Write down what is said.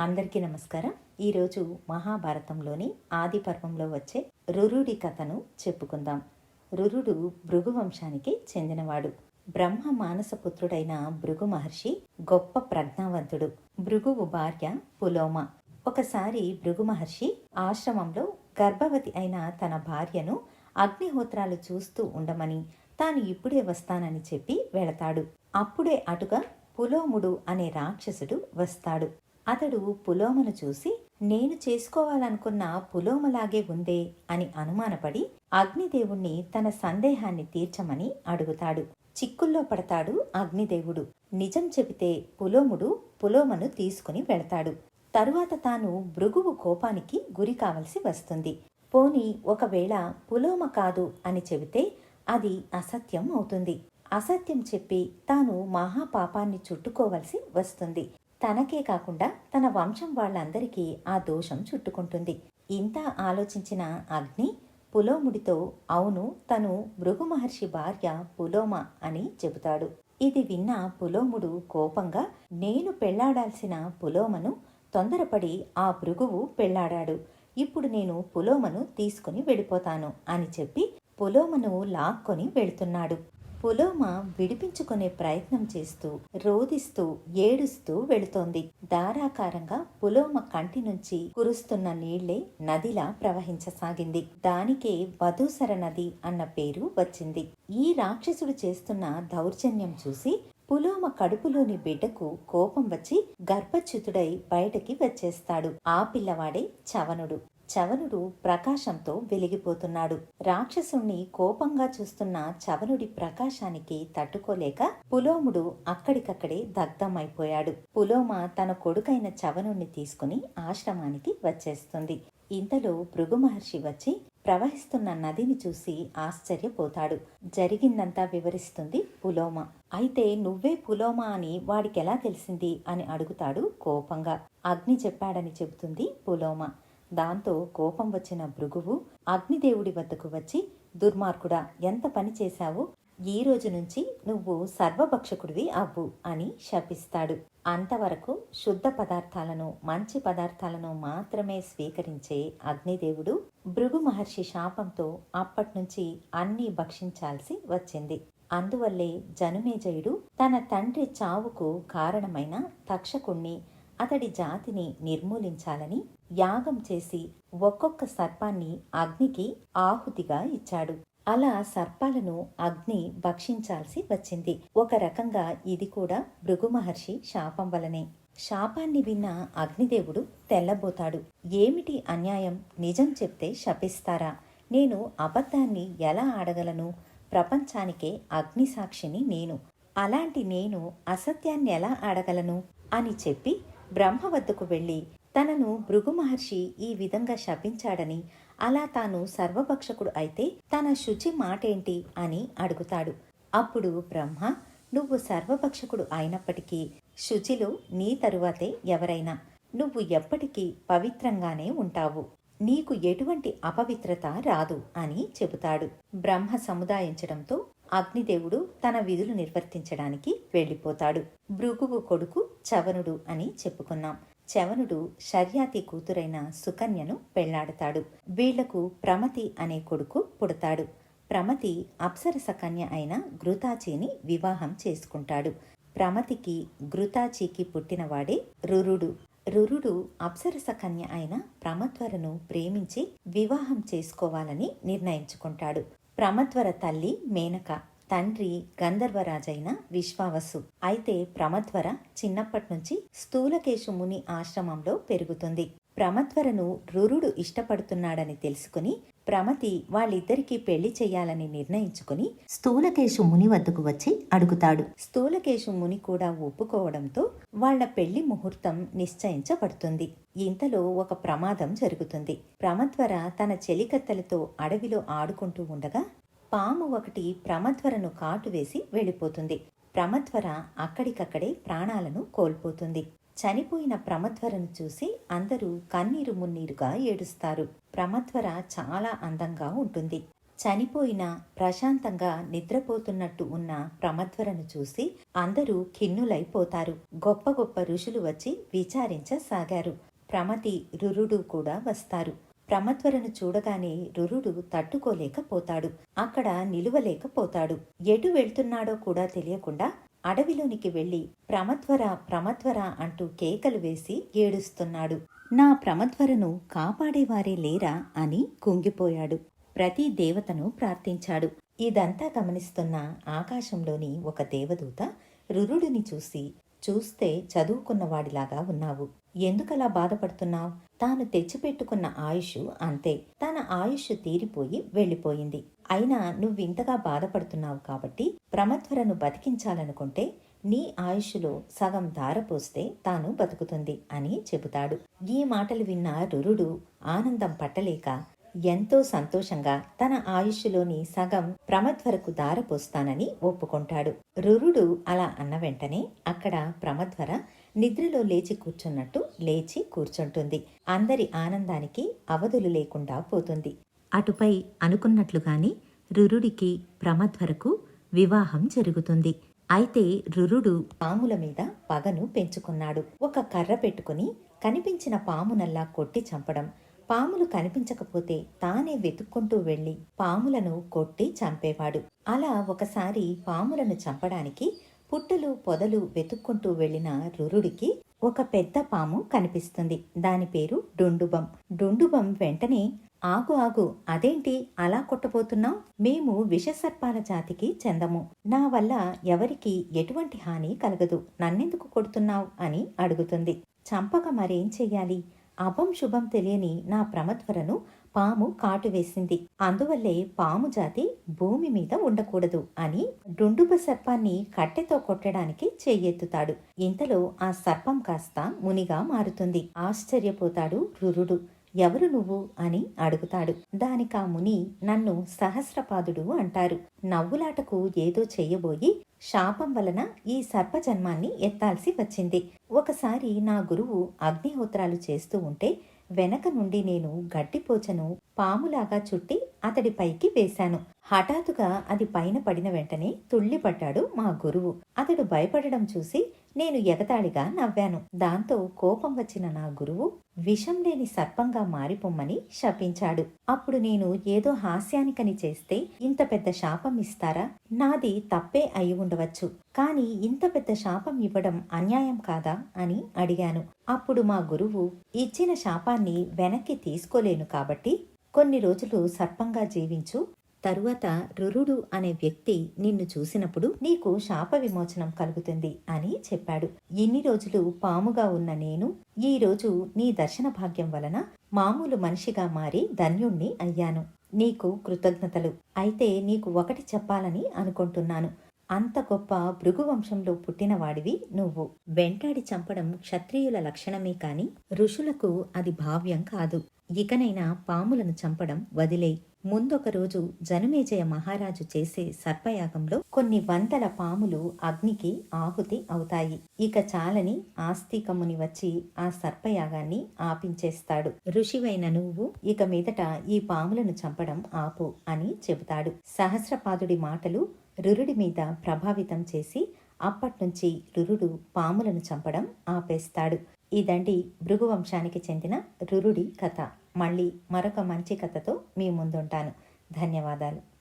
అందరికీ నమస్కారం. ఈరోజు మహాభారతంలోని ఆది పర్వంలో వచ్చే రురుడి కథను చెప్పుకుందాం. రురుడు భృగు వంశానికి చెందినవాడు. బ్రహ్మ మానసపుత్రుడైన భృగు మహర్షి గొప్ప ప్రజ్ఞావంతుడు. భృగువు భార్య పులోమ. ఒకసారి భృగు మహర్షి ఆశ్రమంలో గర్భవతి అయిన తన భార్యను అగ్నిహోత్రాలు చూస్తూ ఉండమని తాను ఇప్పుడే వస్తానని చెప్పి వెళతాడు. అప్పుడే అటుగా పులోముడు అనే రాక్షసుడు వస్తాడు. అతడు పులోమను చూసి నేను చేసుకోవాలనుకున్న పులోమలాగే ఉందే అని అనుమానపడి అగ్నిదేవుణ్ణి తన సందేహాన్ని తీర్చమని అడుగుతాడు. చిక్కుల్లో పడతాడు అగ్నిదేవుడు. నిజం చెబితే పులోముడు పులోమను తీసుకుని వెళతాడు. తరువాత తాను భృగువు కోపానికి గురి కావలసి వస్తుంది. పోని ఒకవేళ పులోమ కాదు అని చెబితే అది అసత్యం అవుతుంది. అసత్యం చెప్పి తాను మహాపాపాన్ని చుట్టుకోవలసి వస్తుంది. తనకే కాకుండా తన వంశం వాళ్ళందరికీ ఆ దోషం చుట్టుకుంటుంది. ఇంత ఆలోచించిన అగ్ని పులోముడితో అవును తను భృగు మహర్షి భార్య పులోమ అని చెబుతాడు. ఇది విన్న పులోముడు కోపంగా నేను పెళ్ళాడాల్సిన పులోమను తొందరపడి ఆ భృగువు పెళ్ళాడాడు. ఇప్పుడు నేను పులోమను తీసుకుని వెళ్ళిపోతాను అని చెప్పి పులోమను లాక్కొని వెళ్తున్నాడు. పులోమ విడిపించుకునే ప్రయత్నం చేస్తూ రోదిస్తూ ఏడుస్తూ వెళుతోంది. ధారాకారంగా పులోమ కంటి నుంచి కురుస్తున్న నీళ్ళే నదిలా ప్రవహించసాగింది. దానికే వధూసర నది అన్న పేరు వచ్చింది. ఈ రాక్షసుడు చేస్తున్న దౌర్జన్యం చూసి పులోమ కడుపులోని బిడ్డకు కోపం వచ్చి గర్భచ్యుతుడై బయటకి వచ్చేస్తాడు. ఆ పిల్లవాడే చవనుడు. చవనుడు ప్రకాశంతో వెలిగిపోతున్నాడు. రాక్షసుణ్ణి కోపంగా చూస్తున్న చవనుడి ప్రకాశానికి తట్టుకోలేక పులోముడు అక్కడికక్కడే దగ్ధమైపోయాడు. పులోమ తన కొడుకైన చవనుణ్ణి తీసుకుని ఆశ్రమానికి వచ్చేస్తుంది. ఇంతలో భృగు మహర్షి వచ్చి ప్రవహిస్తున్న నదిని చూసి ఆశ్చర్యపోతాడు. జరిగిందంతా వివరిస్తుంది పులోమ. అయితే నువ్వే పులోమ అని వాడికెలా తెలిసింది అని అడుగుతాడు కోపంగా. అగ్ని చెప్పాడని చెబుతుంది పులోమ. దాంతో కోపం వచ్చిన భృగువు అగ్నిదేవుడి వద్దకు వచ్చి దుర్మార్గుడా ఎంత పని చేశావు? ఈ రోజు నుంచి నువ్వు సర్వభక్షకుడివి అవ్వు అని శపిస్తాడు. అంతవరకు శుద్ధ పదార్థాలను మంచి పదార్థాలను మాత్రమే స్వీకరించే అగ్నిదేవుడు భృగు మహర్షి శాపంతో అప్పట్నుంచి అన్నీ భక్షించాల్సి వచ్చింది. అందువల్లే జనుమేజయుడు తన తండ్రి చావుకు కారణమైన తక్షకుణ్ణి అతడి జాతిని నిర్మూలించాలని యాగం చేసి ఒక్కొక్క సర్పాన్ని అగ్నికి ఆహుతిగా ఇచ్చాడు. అలా సర్పాలను అగ్ని భక్షించాల్సి వచ్చింది. ఒక రకంగా ఇది కూడా భృగు మహర్షి శాపం వలనే. శాపాన్ని విన్న అగ్నిదేవుడు తెల్లబోతాడు. ఏమిటి అన్యాయం? నిజం చెప్తే శపిస్తారా? నేను అబద్ధాన్ని ఎలా ఆడగలను? ప్రపంచానికే అగ్ని సాక్షిని నేను. అలాంటి నేను అసత్యాన్ని ఎలా ఆడగలను? అని చెప్పి బ్రహ్మ వద్దకు వెళ్ళి తనను భృగు మహర్షి ఈ విధంగా శపించాడని అలా తాను సర్వభక్షకుడు అయితే తన శుచి మాటేంటి అని అడుగుతాడు. అప్పుడు బ్రహ్మ నువ్వు సర్వభక్షకుడు అయినప్పటికీ శుచిలో నీ తరువాతే ఎవరైనా? నువ్వు ఎప్పటికీ పవిత్రంగానే ఉంటావు. నీకు ఎటువంటి అపవిత్రత రాదు అని చెబుతాడు. బ్రహ్మ సముదాయించడంతో అగ్నిదేవుడు తన విధులు నిర్వర్తించడానికి వెళ్ళిపోతాడు. భృగువు కొడుకు చవనుడు అని చెప్పుకున్నాం. చవనుడు శర్యాతి కూతురైన సుకన్యను పెళ్ళాడతాడు. వీళ్ళకు ప్రమతి అనే కొడుకు పుడతాడు. ప్రమతి అప్సరస కన్య అయిన ఘృతాచిని వివాహం చేసుకుంటాడు. ప్రమతికి ఘృతాచికి పుట్టినవాడే రురుడు. రురుడు అప్సరస కన్య అయిన ప్రమత్వరను ప్రేమించి వివాహం చేసుకోవాలని నిర్ణయించుకుంటాడు. ప్రమత్వర తల్లి మేనక తండ్రి గంధర్వరాజైన విశ్వావసు. అయితే ప్రమత్వర చిన్నప్పటి నుంచి స్థూలకేశు ముని ఆశ్రమంలో పెరుగుతుంది. ప్రమత్వరను రురుడు ఇష్టపడుతున్నాడని తెలుసుకుని ప్రమతి వాళ్ళిద్దరికీ పెళ్ళి చేయాలని నిర్ణయించుకుని స్థూలకేశు ముని వద్దకు వచ్చి అడుగుతాడు. స్థూలకేశు ముని కూడా ఒప్పుకోవడంతో వాళ్ళ పెళ్ళి ముహూర్తం నిశ్చయించబడుతుంది. ఇంతలో ఒక ప్రమాదం జరుగుతుంది. ప్రమత్వర తన చెలికత్తెలతో అడవిలో ఆడుకుంటూ ఉండగా పాము ఒకటి ప్రమధ్వరను కాటు వేసి వెళ్ళిపోతుంది. ప్రమధ్వర అక్కడికక్కడే ప్రాణాలను కోల్పోతుంది. చనిపోయిన ప్రమధ్వరను చూసి అందరూ కన్నీరు మున్నీరుగా ఏడుస్తారు. ప్రమధ్వర చాలా అందంగా ఉంటుంది. చనిపోయిన ప్రశాంతంగా నిద్రపోతున్నట్టు ఉన్న ప్రమధ్వరను చూసి అందరూ ఖిన్నులైపోతారు. గొప్ప గొప్ప ఋషులు వచ్చి విచారించసాగారు. ప్రమతి రురుడు కూడా వస్తారు. ప్రమత్వరను చూడగానే రురుడు తట్టుకోలేకపోతాడు. అక్కడ నిలువలేకపోతాడు. ఎటు వెళ్తున్నాడో కూడా తెలియకుండా అడవిలోనికి వెళ్ళి ప్రమత్వర ప్రమత్వర అంటూ కేకలు వేసి ఏడుస్తున్నాడు. నా ప్రమత్వరను కాపాడేవారే లేరా అని కుంగిపోయాడు. ప్రతి దేవతను ప్రార్థించాడు. ఇదంతా గమనిస్తున్న ఆకాశంలోని ఒక దేవదూత రురుడిని చూసి చూస్తే చదువుకున్నవాడిలాగా ఉన్నావు. ఎందుకలా బాధపడుతున్నావు? తాను తెచ్చిపెట్టుకున్న ఆయుష్ అంతే. తన ఆయుష్ తీరిపోయి వెళ్ళిపోయింది. అయినా నువ్వింతగా బాధపడుతున్నావు కాబట్టి ప్రమధ్వరను బతికించాలనుకుంటే నీ ఆయుష్లో సగం ధారపోస్తే తాను బతుకుతుంది అని చెబుతాడు. ఈ మాటలు విన్న రురుడు ఆనందం పట్టలేక ఎంతో సంతోషంగా తన ఆయుష్లోని సగం ప్రమధ్వరకు దారపోస్తానని ఒప్పుకుంటాడు. రురుడు అలా అన్న వెంటనే అక్కడ ప్రమధ్వర నిద్రలో లేచి కూర్చున్నట్టు లేచి కూర్చుంటుంది. అందరి ఆనందానికి అవధులు లేకుండా పోతుంది. అటుపై అనుకున్నట్లుగాని రురుడికి ప్రమద్వరకు వివాహం జరుగుతుంది. అయితే రురుడు పాముల మీద పగను పెంచుకున్నాడు. ఒక కర్ర పెట్టుకుని కనిపించిన పామునల్లా కొట్టి చంపడం పాములు కనిపించకపోతే తానే వెతుక్కుంటూ వెళ్ళి పాములను కొట్టి చంపేవాడు. అలా ఒకసారి పాములను చంపడానికి పుట్టలు పొదలు వెతుక్కుంటూ వెళ్ళిన రురుడికి ఒక పెద్ద పాము కనిపిస్తుంది. దాని పేరు డుండుబం. డుండుబం వెంటనే ఆగు ఆగు అదేంటి? అలా కొట్టబోతున్నాం మేము విషసర్పాల జాతికి చెందము. నా వల్ల ఎవరికి ఎటువంటి హాని కలగదు. నన్నెందుకు కొడుతున్నావు? అని అడుగుతుంది. చంపక మరేం చెయ్యాలి? అభం శుభం తెలియని నా ప్రమత్వరను పాము కాటు వేసింది అందువల్లే పాము జాతి భూమి మీద ఉండకూడదు అని డుండుబ సర్పాన్ని కట్టెతో కొట్టడానికి చెయ్యెత్తుతాడు ఇంతలో ఆ సర్పం కాస్త మునిగా మారుతుంది. ఆశ్చర్యపోతాడు రురుడు. ఎవరు నువ్వు అని అడుగుతాడు. దానికా ముని నన్ను సహస్రపాదుడు అంటారు. నవ్వులాటకు ఏదో చెయ్యబోయి శాపం వలన ఈ సర్పజన్మాన్ని ఎత్తాల్సి వచ్చింది. ఒకసారి నా గురువు అగ్నిహోత్రాలు చేస్తూ ఉంటే వెనక నుండి నేను గడ్డిపోచను పాములాగా చుట్టి అతడి పైకి వేశాను. హఠాత్తుగా అది పైన పడిన వెంటనే తుళ్ళిపడ్డాడు మా గురువు. అతడు భయపడడం చూసి నేను ఎగతాళిగా నవ్వాను. దాంతో కోపం వచ్చిన నా గురువు విషం లేని సర్పంగా మారిపోమ్మని శపించాడు. అప్పుడు నేను ఏదో హాస్యానికని చేస్తే ఇంత పెద్ద శాపం ఇస్తారా? నాది తప్పే అయి ఉండవచ్చు. కానీ ఇంత పెద్ద శాపం ఇవ్వడం అన్యాయం కాదా? అని అడిగాను. అప్పుడు మా గురువు ఇచ్చిన శాపాన్ని వెనక్కి తీసుకోలేను కాబట్టి కొన్ని రోజులు సర్పంగా జీవించు తరువాత రురుడు అనే వ్యక్తి నిన్ను చూసినప్పుడు నీకు శాప విమోచనం కలుగుతుంది అని చెప్పాడు. ఇన్ని రోజులు పాముగా ఉన్న నేను ఈ రోజు నీ దర్శన భాగ్యం వలన మామూలు మనిషిగా మారి ధన్యుణ్ణి అయ్యాను. నీకు కృతజ్ఞతలు. అయితే నీకు ఒకటి చెప్పాలని అనుకుంటున్నాను. అంత గొప్ప భృగువంశంలో పుట్టినవాడివి నువ్వు. వెంటాడి చంపడం క్షత్రియుల లక్షణమే కాని ఋషులకు అది భావ్యం కాదు. ఇకనైనా పాములను చంపడం వదిలే. ముందొక రోజు జనమేజయ మహారాజు చేసే సర్పయాగంలో కొన్ని వందల పాములు అగ్నికి ఆహుతి అవుతాయి. ఇక చాలని ఆస్తికముని వచ్చి ఆ సర్పయాగాన్ని ఆపించేస్తాడు. ఋషివైన నువ్వు ఇక మీదట ఈ పాములను చంపడం ఆపు అని చెబుతాడు. సహస్రపాదుడి మాటలు రురుడి మీద ప్రభావితం చేసి అప్పట్నుంచి రురుడు పాములను చంపడం ఆపేస్తాడు. ఇదండి భృగువంశానికి చెందిన రురుడి కథ. మళ్ళీ మరొక మంచి కథతో మీ ముందుంటాను. ధన్యవాదాలు.